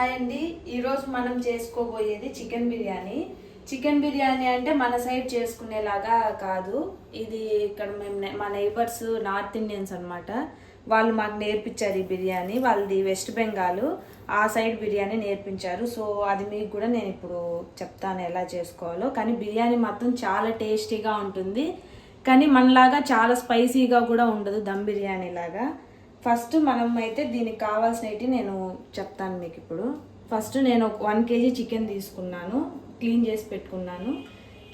Hi అండి ఈరోజు మనం చేసుకోబోయేది చికెన్ బిర్యానీ. చికెన్ బిర్యానీ అంటే మన సైడ్ చేసుకునేలాగా కాదు. ఇది ఇక్కడ మేము మా నైబర్స్ నార్త్ ఇండియన్స్ అనమాట వాళ్ళు మాకు నేర్పించారు ఈ బిర్యానీ. వాళ్ళది వెస్ట్ బెంగాల్. ఆ సైడ్ బిర్యానీ నేర్పించారు. సో అది మీకు కూడా నేను ఇప్పుడు చెప్తాను ఎలా చేసుకోవాలో. కానీ బిర్యానీ మాత్రం చాలా టేస్టీగా ఉంటుంది. కానీ మనలాగా చాలా స్పైసీగా కూడా ఉండదు దమ్ బిర్యానీ లాగా ఫస్ట్ మనం అయితే దీనికి కావాల్సినవి నేను చెప్తాను మీకు ఇప్పుడు. ఫస్ట్ నేను ఒక వన్ కేజీ చికెన్ తీసుకున్నాను క్లీన్ చేసి పెట్టుకున్నాను.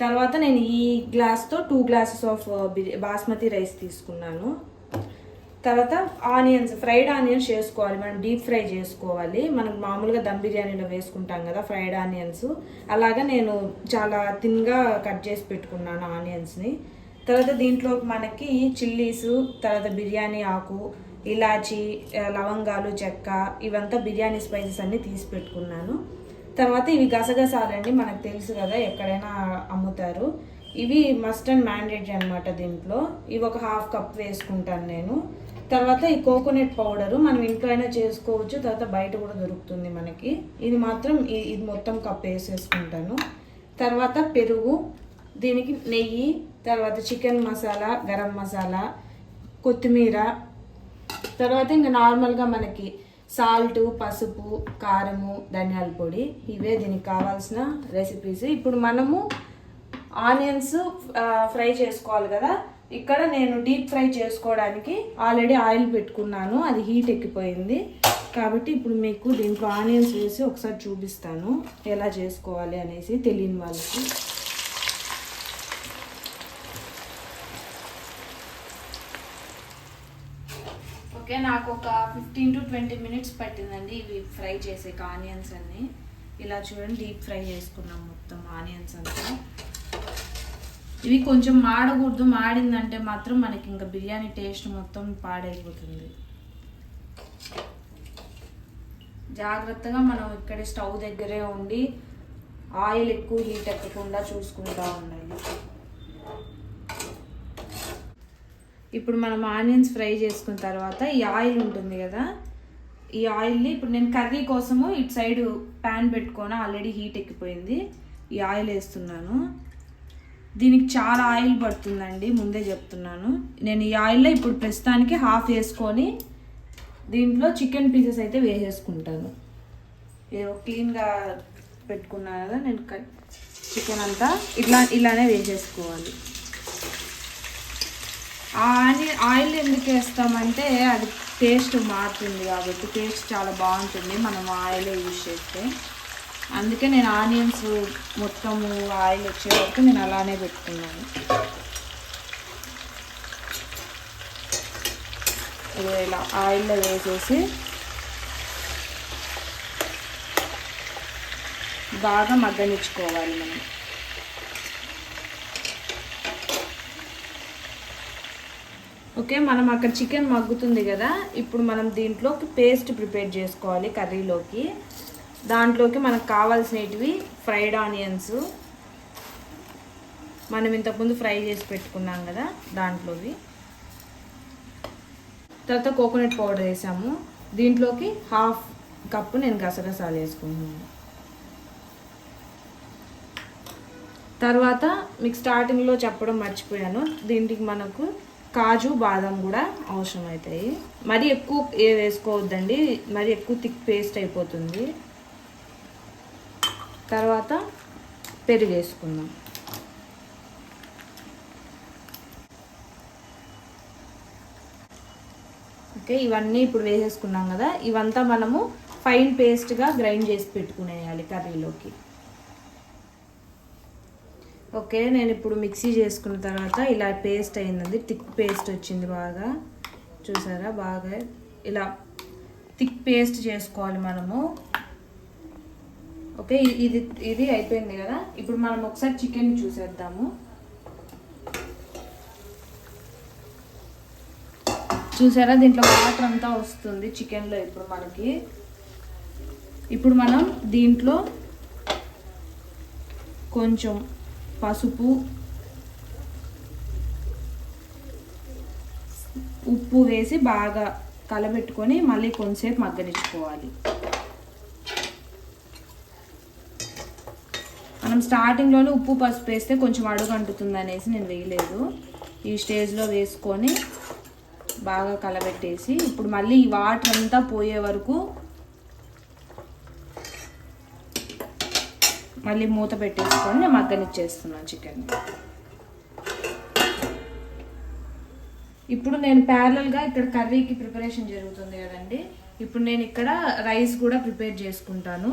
తర్వాత నేను ఈ గ్లాస్తో two glasses of basmati rice తీసుకున్నాను. తర్వాత ఆనియన్స్ ఫ్రైడ్ ఆనియన్స్ చేసుకోవాలి. మనం డీప్ ఫ్రై చేసుకోవాలి. మనం మామూలుగా దమ్ బిర్యానీలో వేసుకుంటాం కదా ఫ్రైడ్ ఆనియన్స్. అలాగా నేను చాలా థిన్గా కట్ చేసి పెట్టుకున్నాను ఆనియన్స్ని. తర్వాత దీంట్లో మనకి చిల్లీస్ తర్వాత బిర్యానీ ఆకు ఇలాచి లవంగాలు చెక్క ఇవంతా బిర్యానీ స్పైసెస్ అన్నీ తీసి పెట్టుకున్నాను. తర్వాత ఇవి గసగసాలండి మనకు తెలుసు కదా ఎక్కడైనా అమ్ముతారు. ఇవి మస్ట్ అండ్ మ్యాండేటరీ అనమాట దీంట్లో. ఇవి ఒక హాఫ్ కప్ వేసుకుంటాను నేను. తర్వాత ఈ కోకోనట్ పౌడరు మనం ఇంట్లో అయినా చేసుకోవచ్చు తర్వాత బయట కూడా దొరుకుతుంది మనకి. ఇది మాత్రం ఇది మొత్తం కప్ వేసేసుకుంటాను. తర్వాత పెరుగు దీనికి నెయ్యి తర్వాత చికెన్ మసాలా గరం మసాలా కొత్తిమీర తర్వాత ఇంకా నార్మల్గా మనకి సాల్ట్ పసుపు కారము ధనియాల పొడి ఇవే దీనికి కావాల్సిన రెసిపీస్ ఇప్పుడు మనము ఆనియన్స్ ఫ్రై చేసుకోవాలి కదా. ఇక్కడ నేను డీప్ ఫ్రై చేసుకోవడానికి ఆల్రెడీ ఆయిల్ పెట్టుకున్నాను. అది హీట్ ఎక్కిపోయింది. కాబట్టి ఇప్పుడు మీకు దీంట్లో ఆనియన్స్ వేసి ఒకసారి చూపిస్తాను. ఎలా చేసుకోవాలి అనేసి తెలియని వాళ్ళకి. ఓకే నాకు ఒక ఫిఫ్టీన్ టు ట్వంటీ మినిట్స్ పట్టిందండి ఇవి ఫ్రై చేసే ఆనియన్స్ అన్ని. ఇలా చూడండి డీప్ ఫ్రై చేసుకున్నాం మొత్తం ఆనియన్స్ అంతా. ఇవి కొంచెం మాడకూడదు మాడిందంటే మాత్రం మనకి ఇంకా బిర్యానీ టేస్ట్ మొత్తం పాడైపోతుంది. జాగ్రత్తగా మనం ఇక్కడే స్టవ్ దగ్గరే ఉండి ఆయిల్ ఎక్కువ హీట్ ఎక్కకుండా చూసుకుంటా ఉండాలి. ఇప్పుడు మనం ఆనియన్స్ ఫ్రై చేసుకున్న తర్వాత ఈ ఆయిల్ ఉంటుంది కదా ఈ ఆయిల్ని ఇప్పుడు నేను కర్రీ కోసము ఇటు సైడ్ ప్యాన్ పెట్టుకొని ఆల్రెడీ హీట్ ఎక్కిపోయింది ఈ ఆయిల్ వేస్తున్నాను. దీనికి చాలా ఆయిల్ పడుతుందండి ముందే చెప్తున్నాను. నేను ఈ ఆయిల్లో ఇప్పుడు ప్రస్తుతానికి హాఫ్ వేసుకొని దీంట్లో చికెన్ పీసెస్ అయితే వేసేసుకుంటాను. ఏదో క్లీన్గా పెట్టుకున్నాను కదా నేను చికెన్ అంతా ఇట్లా ఇలానే వేసేసుకోవాలి. ఆ ఆని- ఆయిల్ ఎందుకు వేస్తామంటే అది టేస్ట్ మారుతుంది కాబట్టి టేస్ట్ చాలా బాగుంటుంది మనం ఆయిల్ యూజ్ చేస్తే. అందుకే నేను ఆనియన్స్ మొత్తము ఆయిల్ వచ్చే వరకు నేను అలానే పెట్టుకున్నాను. ఇలా ఆయిల్లో వేసేసి బాగా మగ్గనిచ్చుకోవాలి మనం. ఓకే మనం అక్కడ చికెన్ మగ్గుతుంది కదా. ఇప్పుడు మనం దీంట్లోకి పేస్ట్ ప్రిపేర్ చేసుకోవాలి కర్రీలోకి. దాంట్లోకి మనకు కావాల్సినవి ఫ్రైడ్ ఆనియన్స్. మనం ఇంతకుముందు ఫ్రై చేసి పెట్టుకున్నాం కదా దాంట్లోవి. తర్వాత కోకోనట్ పౌడర్ వేసాము. దీంట్లోకి హాఫ్ కప్పు నేను గసగసాలు వేసుకుంటున్నాను. తర్వాత మీకు స్టార్టింగ్లో చెప్పడం మర్చిపోయాను. దీనికి మనకు కాజు బాదం కూడా అవసరం అవుతాయి మరీ ఎక్కువ ఏ వేసుకోవద్దండి మరీ ఎక్కువ థిక్ పేస్ట్ అయిపోతుంది. తర్వాత పెరుగు వేసుకుందాం. ఓకే ఇవన్నీ ఇప్పుడు వేసేసుకున్నాం కదా. ఇవంతా మనము ఫైన్ పేస్ట్గా గ్రైండ్ చేసి పెట్టుకునేయాలి కర్రీలోకి. ఓకే నేను ఇప్పుడు మిక్సీ చేసుకున్న తర్వాత ఇలా పేస్ట్ అయిందండి. థిక్ పేస్ట్ వచ్చింది బాగా. చూసారా? బాగా ఇలా థిక్ పేస్ట్ చేసుకోవాలి మనము. ఓకే ఇది ఇది అయిపోయింది కదా? ఇప్పుడు మనం ఒకసారి చికెన్ చూసేద్దాము. చూసారా? దీంట్లో వాటర్ అంతా వస్తుంది చికెన్లో ఇప్పుడు మనకి. ఇప్పుడు మనం దీంట్లో కొంచెం పసుపు ఉప్పు వేసి బాగా కలబెట్టుకొని మళ్ళీ కొంచెంసేపు మగ్గనిచ్చుకోవాలి. మనం స్టార్టింగ్లోనే ఉప్పు పసుపు వేస్తే కొంచెం అడుగు అంటుతుంది అనేసి నేను వేయలేదు. ఈ స్టేజ్లో వేసుకొని బాగా కలబెట్టేసి ఇప్పుడు మళ్ళీ ఈ వాటర్ అంతా పోయే వరకు మళ్ళీ మూత పెట్టేసుకొని నేను మగ్గనిచ్చేస్తున్నాను చికెన్ ఇప్పుడు నేను ప్యారలల్గా ఇక్కడ కర్రీకి ప్రిపరేషన్ జరుగుతుంది కదండి. ఇప్పుడు నేను ఇక్కడ రైస్ కూడా ప్రిపేర్ చేసుకుంటాను.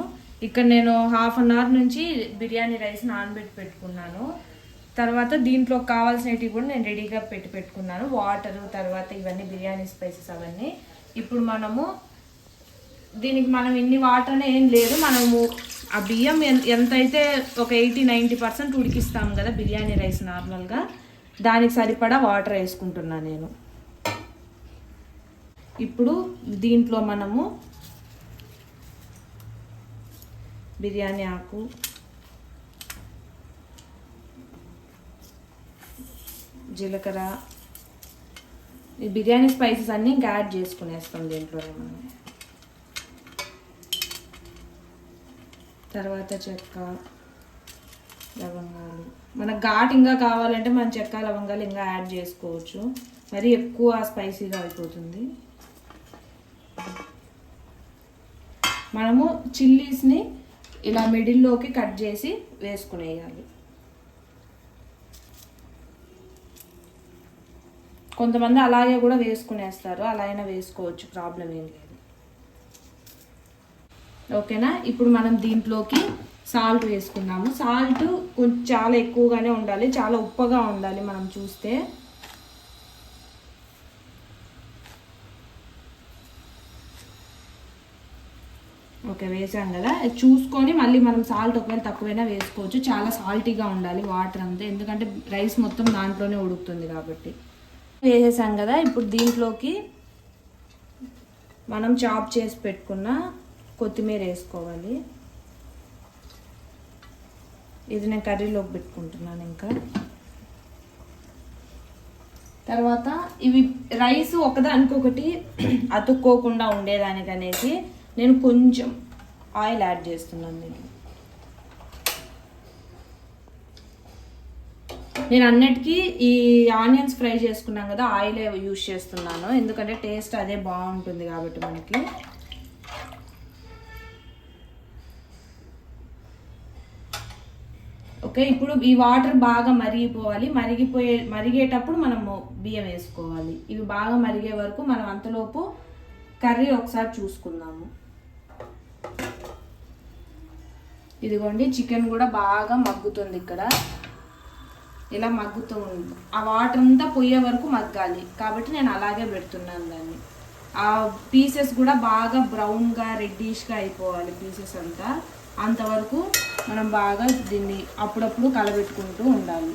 ఇక్కడ నేను హాఫ్ అన్ అవర్ నుంచి బిర్యానీ రైస్ నానబెట్టి పెట్టుకున్నాను. తర్వాత దీంట్లో కావాల్సినవి కూడా నేను రెడీగా పెట్టి పెట్టుకున్నాను. వాటర్ తర్వాత ఇవన్నీ బిర్యానీ స్పైసెస్ అవన్నీ. ఇప్పుడు మనము దీనికి మనం ఇన్ని వాటర్ అనే ఏం లేదు. మనము ఆ బియ్యం ఎంత ఎంతైతే ఒక ఎయిటీ నైంటీ పర్సెంట్ ఉడికిస్తాం కదా బిర్యానీ రైస్ నార్మల్గా దానికి సరిపడా వాటర్ వేసుకుంటున్నాను నేను. ఇప్పుడు దీంట్లో మనము బిర్యానీ ఆకు జీలకర్ర ఈ బిర్యానీ స్పైసెస్ అన్నీ ఇంకా యాడ్ చేసుకునేస్తాం దీంట్లోనే మనం. తర్వాత చెక్క లవంగాలు. మనకు ఘాట్ ఇంకా కావాలంటే మనం చెక్క లవంగాలు ఇంకా యాడ్ చేసుకోవచ్చు. మరి ఎక్కువ స్పైసీగా అయిపోతుంది. మనము చిల్లీస్ని ఇలా మిడిల్లోకి కట్ చేసి వేసుకునేయాలి. కొంతమంది అలాగే కూడా వేసుకునేస్తారు. అలా అయినా వేసుకోవచ్చు. ప్రాబ్లం ఏం లేదు. ఓకేనా? ఇప్పుడు మనం దీంట్లోకి సాల్ట్ వేసుకున్నాము సాల్ట్ కొంచెం చాలా ఎక్కువగానే ఉండాలి చాలా ఉప్పగా ఉండాలి మనం చూస్తే. ఓకే వేసాం కదా. చూసుకొని మళ్ళీ మనం సాల్ట్ ఒకవేళ తక్కువైనా వేసుకోవచ్చు. చాలా సాల్టీగా ఉండాలి వాటర్ అంతా ఎందుకంటే రైస్ మొత్తం దాంట్లోనే ఉడుకుతుంది కాబట్టి. వేసేసాం కదా ఇప్పుడు దీంట్లోకి మనం చాప్ చేసి పెట్టుకున్న కొత్తిమీర వేసుకోవాలి. ఇది నేను కర్రీలోకి పెట్టుకుంటున్నాను ఇంకా. తర్వాత ఇవి రైస్ ఒకదానికొకటి అతుక్కోకుండా ఉండేదానికి అనేసి నేను కొంచెం ఆయిల్ యాడ్ చేస్తున్నాను నేను. నేను అన్నిటికీ ఈ ఆనియన్స్ ఫ్రై చేసుకున్నాం కదా ఆయిలే యూజ్ చేస్తున్నాను. ఎందుకంటే టేస్ట్ అదే బాగుంటుంది కాబట్టి మనకి. ఓకే? ఇప్పుడు ఈ వాటర్ బాగా మరిగిపోవాలి. మరిగిపోయే మరిగేటప్పుడు మనము బియ్యం వేసుకోవాలి. ఇవి బాగా మరిగే వరకు మనం అంతలోపు కర్రీ ఒకసారి చూసుకుందాము. ఇదిగోండి చికెన్ కూడా బాగా మగ్గుతుంది ఇక్కడ. ఇలా మగ్గుతూ ఉంది. ఆ వాటర్ అంతా పోయే వరకు మగ్గాలి. కాబట్టి నేను అలాగే పెడుతున్నాను దాన్ని. ఆ పీసెస్ కూడా బాగా బ్రౌన్గా రెడ్డిష్గా అయిపోవాలి పీసెస్ అంతా. అంతవరకు మనం బాగా దీన్ని అప్పుడప్పుడు కలబెట్టుకుంటూ ఉండాలి.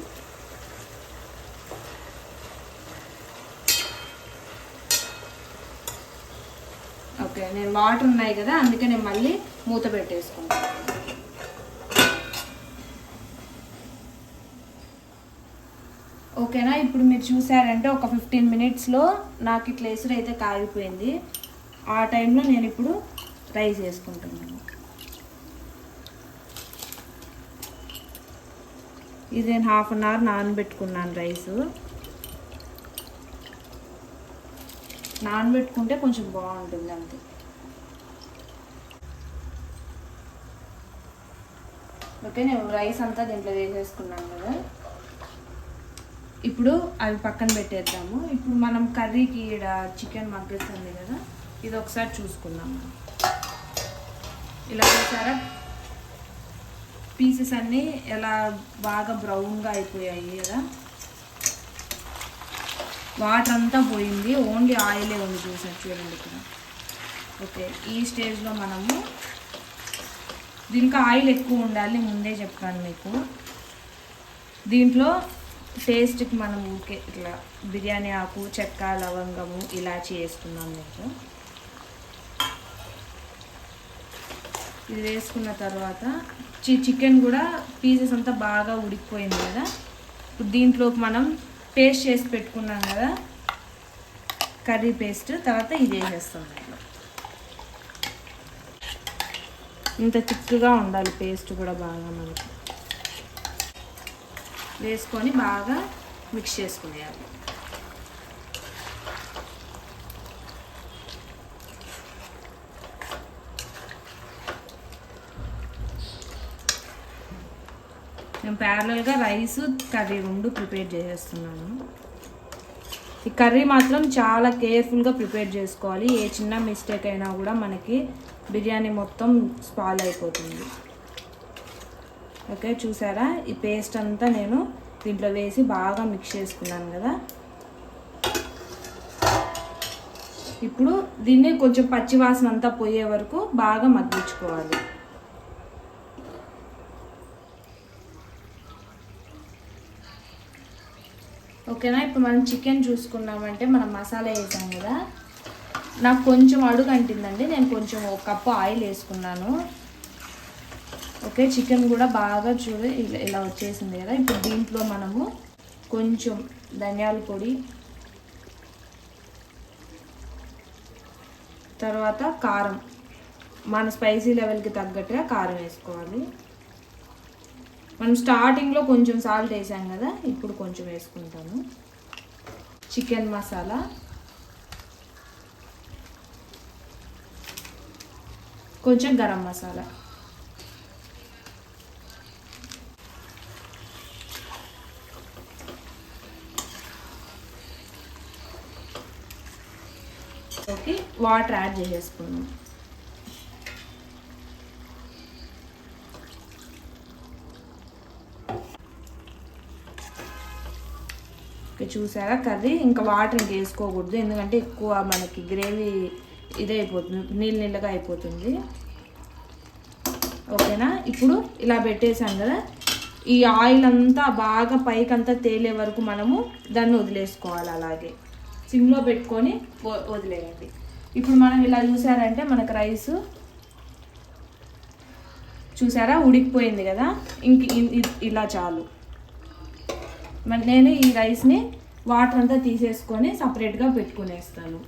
ఓకే నేను వాటర్ ఉన్నాయి కదా అందుకే నేను మళ్ళీ మూత పెట్టేసుకుంటాను ఓకేనా ఇప్పుడు మీరు చూసారంటే ఒక ఫిఫ్టీన్ మినిట్స్లో నాకు ఇట్లా ఎసురు అయితే కాగిపోయింది ఆ టైంలో నేను ఇప్పుడు రైస్ వేసుకుంటున్నాను ఇది నేను హాఫ్ అన్ అవర్ నానబెట్టుకున్నాను రైస్. నానబెట్టుకుంటే కొంచెం బాగుంటుంది అంతే. ఓకే నేను రైస్ అంతా దీంట్లో వేసేసుకున్నాను కదా. ఇప్పుడు అవి పక్కన పెట్టేద్దాము. ఇప్పుడు మనం కర్రీకి ఈడ చికెన్ మగ్గిస్తుంది కదా ఇది ఒకసారి చూసుకుందాం ఇలా చూసారా? పీసెస్ అన్నీ ఎలా బాగా బ్రౌన్గా అయిపోయాయి కదా. వాటర్ అంతా పోయింది. ఓన్లీ ఆయిలే ఉంది చూసారు చూడండి ఇక్కడ. ఓకే ఈ స్టేజ్లో మనము దీనికి ఆయిల్ ఎక్కువ ఉండాలి ముందే చెప్పాను మీకు. దీంట్లో టేస్ట్కి మనం ఊరికే ఇట్లా బిర్యానీ ఆకు చెక్క లవంగము ఇలాచి వేసుకున్నాం మీకు. ఇది వేసుకున్న తర్వాత చికెన్ కూడా పీసెస్ అంతా బాగా ఉడికిపోయింది కదా. ఇప్పుడు దీంట్లోకి మనం పేస్ట్ చేసి పెట్టుకున్నాం కదా. కర్రీ పేస్ట్ తర్వాత ఇది వేసేస్తాం దాంట్లో. ఇంత చిక్కుగా ఉండాలి పేస్ట్ కూడా బాగా మనకి. వేసుకొని బాగా మిక్స్ చేసుకునేయాలి. నేను ప్యారలల్గా రైస్ కర్రీ రెండు ప్రిపేర్ చేసేస్తున్నాను. ఈ కర్రీ మాత్రం చాలా కేర్ఫుల్గా ప్రిపేర్ చేసుకోవాలి. ఏ చిన్న మిస్టేక్ అయినా కూడా మనకి బిర్యానీ మొత్తం స్పాల్ అయిపోతుంది. ఓకే చూసారా? ఈ పేస్ట్ అంతా నేను దీంట్లో వేసి బాగా మిక్స్ చేసుకున్నాను కదా. ఇప్పుడు దీన్ని కొంచెం పచ్చి వాసన అంతా పోయే వరకు బాగా మగ్గించుకోవాలి. ఓకేనా? ఇప్పుడు మనం చికెన్ చూసుకున్నామంటే మనం మసాలా వేసాం కదా. నాకు కొంచెం అడుగు అంటిందండి. నేను కొంచెం ఒక కప్పు ఆయిల్ వేసుకున్నాను. ఓకే చికెన్ కూడా బాగా చూడు ఇలా ఇలా వచ్చేసింది కదా. ఇప్పుడు దీంట్లో మనము కొంచెం ధనియాల పొడి తర్వాత కారం. మన స్పైసీ లెవెల్కి తగ్గట్టుగా కారం వేసుకోవాలి. మనం స్టార్టింగ్లో కొంచెం సాల్ట్ వేసాం కదా ఇప్పుడు కొంచెం వేసుకుంటాము. చికెన్ మసాలా కొంచెం garam masala okay water add చేసేసుకున్నాం చూసారా? కర్రీ ఇంకా వాటర్ ఇంకా వేసుకోకూడదు. ఎందుకంటే ఎక్కువ మనకి గ్రేవీ ఇదైపోతుంది నీళ్ళు నీళ్ళగా అయిపోతుంది. ఓకేనా? ఇప్పుడు ఇలా పెట్టేసాం కదా. ఈ ఆయిల్ అంతా బాగా పైకి అంతా తేలే వరకు మనము దాన్ని వదిలేసుకోవాలి అలాగే. సిమ్లో పెట్టుకొని వదిలేయండి. ఇప్పుడు మనం ఇలా చూసారంటే మనకు రైస్ చూసారా? ఉడికిపోయింది కదా. ఇంక ఇ- ఇలా చాలు. మరి నేను ఈ రైస్ని వాటర్ అంతా తీసేసుకొని సపరేట్గా పెట్టుకునేస్తాను.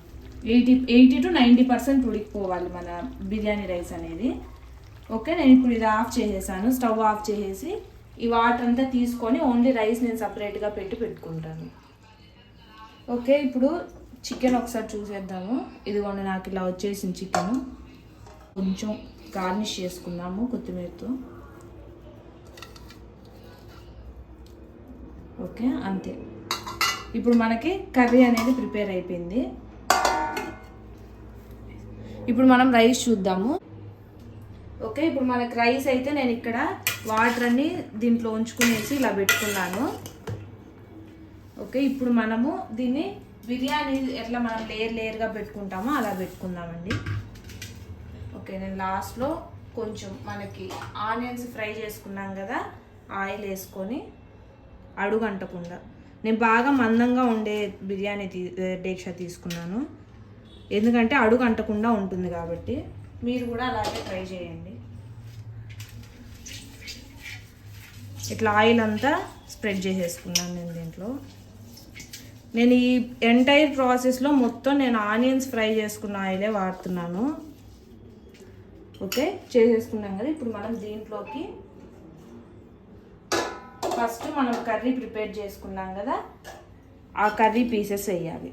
Eighty eighty to ninety percent ఉడికిపోవాలి మన బిర్యానీ రైస్ అనేది. ఓకే నేను ఇప్పుడు ఇది ఆఫ్ చేసేసాను. స్టవ్ ఆఫ్ చేసేసి ఈ వాటర్ అంతా తీసుకొని ఓన్లీ రైస్ నేను సపరేట్గా పెట్టి పెట్టుకుంటాను. ఓకే ఇప్పుడు చికెన్ ఒకసారి చూసేద్దాము. ఇదిగోండి నాకు ఇలా వచ్చేసింది చికెన్. కొంచెం గార్నిష్ చేసుకున్నాము కొత్తిమీరతో. ఓకే అంతే. ఇప్పుడు మనకి కర్రీ అనేది ప్రిపేర్ అయిపోయింది. ఇప్పుడు మనం రైస్ చూద్దాము. ఓకే ఇప్పుడు మనకి రైస్ అయితే నేను ఇక్కడ వాటర్ అన్ని దీంట్లో ఉంచుకునేసి ఇలా పెట్టుకున్నాను. ఓకే ఇప్పుడు మనము దీన్ని బిర్యానీ ఎట్లా మనం లేయర్ లేయర్గా పెట్టుకుంటామో అలా పెట్టుకుందామండి. ఓకే నేను లాస్ట్లో కొంచెం మనకి ఆనియన్స్ ఫ్రై చేసుకున్నాం కదా ఆయిల్ వేసుకొని అడుగు అంటకుండా నేను బాగా మందంగా ఉండే బిర్యానీ తీ డేక్ష తీసుకున్నాను. ఎందుకంటే అడుగు అంటకుండా ఉంటుంది కాబట్టి. మీరు కూడా అలాగే ట్రై చేయండి. ఇట్లా ఆయిల్ అంతా స్ప్రెడ్ చేసేసుకున్నాను నేను దీంట్లో. నేను ఈ ఎంటైర్ ప్రాసెస్లో మొత్తం నేను ఆనియన్స్ ఫ్రై చేసుకున్న ఆయిలే వాడుతున్నాను. ఓకే? చేసేసుకున్నాం కదా? ఇప్పుడు మనం దీంట్లోకి ఫస్ట్ మనం కర్రీ ప్రిపేర్ చేసుకున్నాం కదా ఆ కర్రీ పీసెస్ వేయాలి.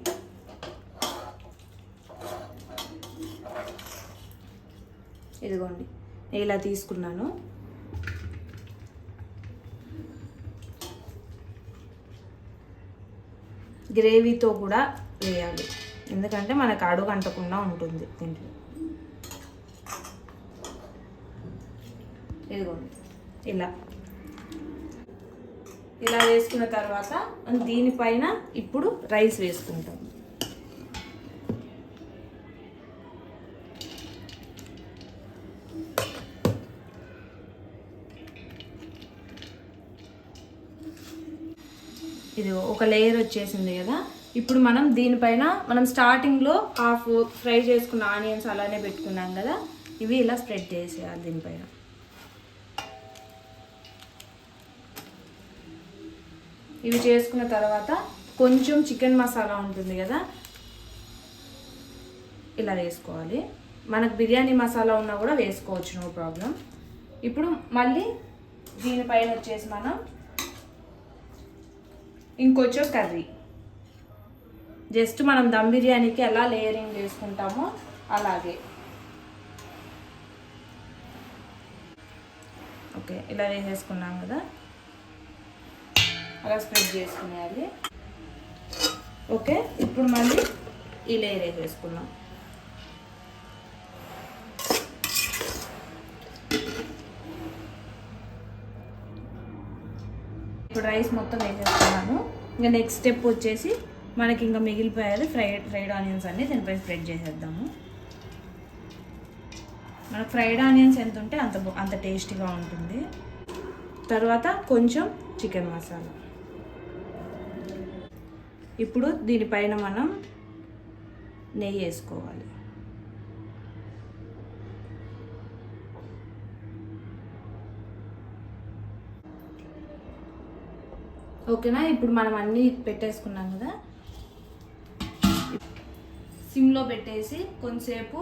ఇదిగోండి నేను ఇలా తీసుకున్నాను. గ్రేవీతో కూడా వేయాలి. ఎందుకంటే మనకు అడుగు అంటకుండా ఉంటుంది దీంట్లో. ఇదిగోండి ఇలా. ఇలా వేసుకున్న తర్వాత దీనిపైన ఇప్పుడు రైస్ వేసుకుంటాం. ఇది ఒక లేయర్ వచ్చేసింది కదా. ఇప్పుడు మనం దీనిపైన మనం స్టార్టింగ్లో హాఫ్ ఫ్రై చేసుకున్న ఆనియన్స్ అలానే పెట్టుకున్నాం కదా. ఇవి ఇలా స్ప్రెడ్ చేసేయాలి దీనిపైన. ఇవి చేసుకున్న తర్వాత కొంచెం చికెన్ మసాలా ఉంటుంది కదా ఇలా వేసుకోవాలి. మనకు బిర్యానీ మసాలా ఉన్నా కూడా వేసుకోవచ్చు నో ప్రాబ్లం. ఇప్పుడు మళ్ళీ దీనిపైన వచ్చేసి మనం ఇంకొంచెం కర్రీ. జస్ట్ మనం దమ్ బిర్యానీకి ఎలా లేయరింగ్ చేసుకుంటామో అలాగే. ఓకే ఇలా వేసేసుకున్నాం కదా. అలా స్ప్రెడ్ చేసుకునేయాలి. ఓకే ఇప్పుడు మళ్ళీ ఈ లేయర్ వేసేసుకున్నాం ఇప్పుడు రైస్ మొత్తం వేసేసుకున్నాను ఇంకా నెక్స్ట్ స్టెప్ వచ్చేసి మనకి ఇంకా మిగిలిపోయేది ఫ్రైడ్ ఫ్రైడ్ ఆనియన్స్ అన్ని దీనిపై స్ప్రెడ్ చేసేద్దాము. మనకు ఫ్రైడ్ ఆనియన్స్ ఎంత ఉంటే అంత అంత టేస్టీగా ఉంటుంది. తర్వాత కొంచెం చికెన్ మసాలా ఇప్పుడు దీనిపైన మనం నెయ్యి వేసుకోవాలి. ఓకేనా? ఇప్పుడు మనం అన్నీ పెట్టేసుకున్నాం కదా? సిమ్లో పెట్టేసి కొంతసేపు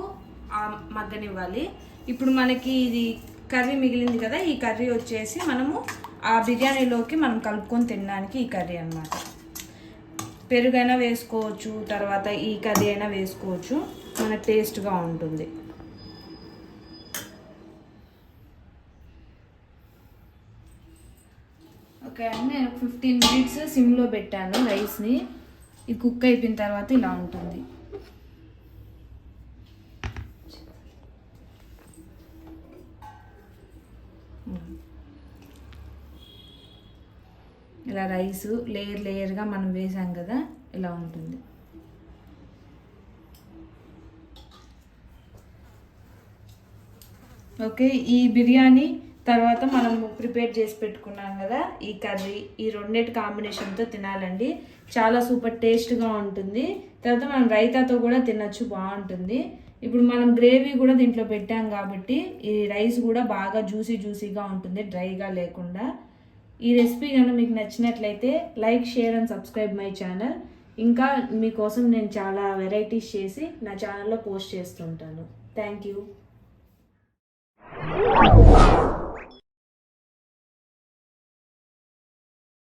ఆ మగ్గనివ్వాలి. ఇప్పుడు మనకి ఇది కర్రీ మిగిలింది కదా ఈ కర్రీ వచ్చేసి మనము ఆ బిర్యానీలోకి మనం కలుపుకొని తినడానికి ఈ కర్రీ అన్నమాట. పెరుగైనా వేసుకోవచ్చు తర్వాత ఈ కర్రీ అయినా వేసుకోవచ్చు. మన టేస్ట్గా ఉంటుంది. ఓకే అండి నేను ఫిఫ్టీన్ మినిట్స్ సిమ్లో పెట్టాను రైస్ని. ఇది కుక్ అయిపోయిన తర్వాత ఇలా ఉంటుంది. ఇలా రైస్ లేయర్ లేయర్గా మనం వేసాం కదా ఇలా ఉంటుంది. ఓకే ఈ బిర్యానీ తర్వాత మనం ప్రిపేర్ చేసి పెట్టుకున్నాం కదా ఈ కర్రీ ఈ రెండింటి కాంబినేషన్తో తినాలండి. చాలా సూపర్ టేస్ట్గా ఉంటుంది. తర్వాత మనం రైతాతో కూడా తినచ్చు బాగుంటుంది. ఇప్పుడు మనం గ్రేవీ కూడా దీంట్లో పెట్టాం కాబట్టి ఈ రైస్ కూడా బాగా జ్యూసీ జ్యూసీగా ఉంటుంది డ్రైగా లేకుండా. ఈ రెసిపీ కనుక మీకు నచ్చినట్లయితే like share and subscribe my channel. ఇంకా మీకోసం నేను చాలా వెరైటీస్ చేసి నా ఛానల్లో పోస్ట్ చేస్తుంటాను థ్యాంక్ యూ.